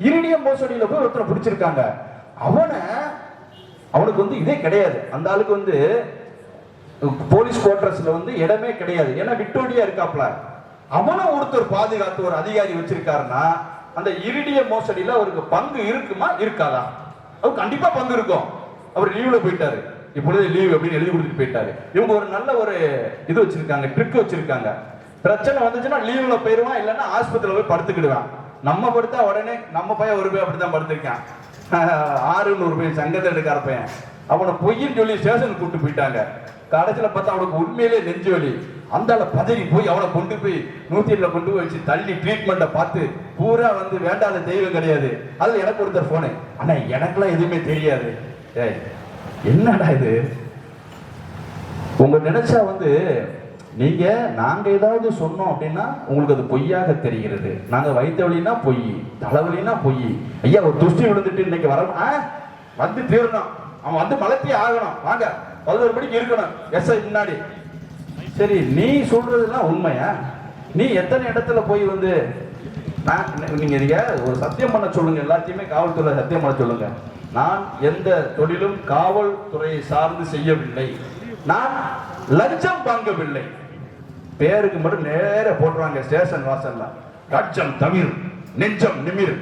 Iridium மோசடியில போய் ஒருத்தனை பிடிச்சிருக்காங்க. அவனை அவனுக்கு வந்து இதே கிடையாது. அந்த ஆளுக்கு வந்து போலீஸ் குவார்டர்ஸ்ல வந்து இடமே கிடையாது. ஏன்னா விக்டோரியா இருக்காப்ல. அவனை ஒருத்தர் பாதுகாத்து ஒரு அதிகாரி வச்சிருக்காருன்னா அந்த இரிடிய மோசடியில அவருக்கு பங்கு இருக்குமா? இருக்காதா? அவர் கண்டிப்பா பங்கு இருக்கும். அவர் லீவ்ல போயிட்டாரு. இப்பொழுது லீவ் அப்படின்னு எழுதி கொடுத்துட்டு போயிட்டாரு. இவங்க ஒரு நல்ல ஒரு இது வச்சிருக்காங்க ட்ரிக் வச்சிருக்காங்க. பிரச்சனை வந்துச்சுன்னா லீவ்ல போயிருவான் இல்லைன்னா ஆஸ்பத்திரியில போய் படுத்துக்கிடுவான். நம்ம படுத்தா உடனே நம்ம பையன் ஒரு போய் அப்படித்தான் படுத்திருக்கான். ஆறு நூறு பையன் சங்கத்தில் எடுக்கார பையன் அவனை பொய்ன்னு சொல்லி ஸ்டேஷனுக்கு கூட்டு போயிட்டாங்க. கடைசியில் பார்த்தா அவனுக்கு உண்மையிலே நெஞ்சு வலி. அந்த பதறி போய் அவனை கொண்டு போய் நூத்தி எட்டுல கொண்டு போய் வச்சு தள்ளி ட்ரீட்மெண்ட்டை பார்த்து பூரா வந்து வேண்டாத தெய்வம் கிடையாது. அதில் எனக்கு ஒருத்தர் ஃபோனு ஆனால் எனக்கெல்லாம் எதுவுமே தெரியாது. ஏய் என்னடா இது? உங்க நினைச்சா வந்து நீங்க நாங்க ஏதாவது சொன்னோம் அப்படின்னா உங்களுக்கு அது பொய்யாக தெரிகிறது. நாங்க வைத்த வழினா பொய் தலைவலினா பொய். ஐயா ஒரு துஷ்டி விழுந்துட்டு இன்னைக்கு வர ஆ, வந்து தீரணும். அவன் வந்து மலத்தி ஆகணும். வாங்க பதினோரு மணிக்கு இருக்கணும். எஸ் முன்னாடி. சரி நீ சொல்றதுலாம் உண்மையா? நீ எத்தனை இடத்துல போய் வந்து நான் நீங்கள் நீங்க ஒரு சத்தியம் பண்ண சொல்லுங்க. எல்லாத்தையுமே காவல்துறை சத்தியம் பண்ண சொல்லுங்க. நான் எந்த தொழிலும் காவல்துறையை சார்ந்து செய்யவில்லை. நான் லஞ்சம் வாங்கவில்லை. பேருக்கு மட்டும் நேர போட்டுருவாங்க ஸ்டேஷன் வாசல்ல. கட்சம் தமிழ் நெஞ்சம் நிமிர்.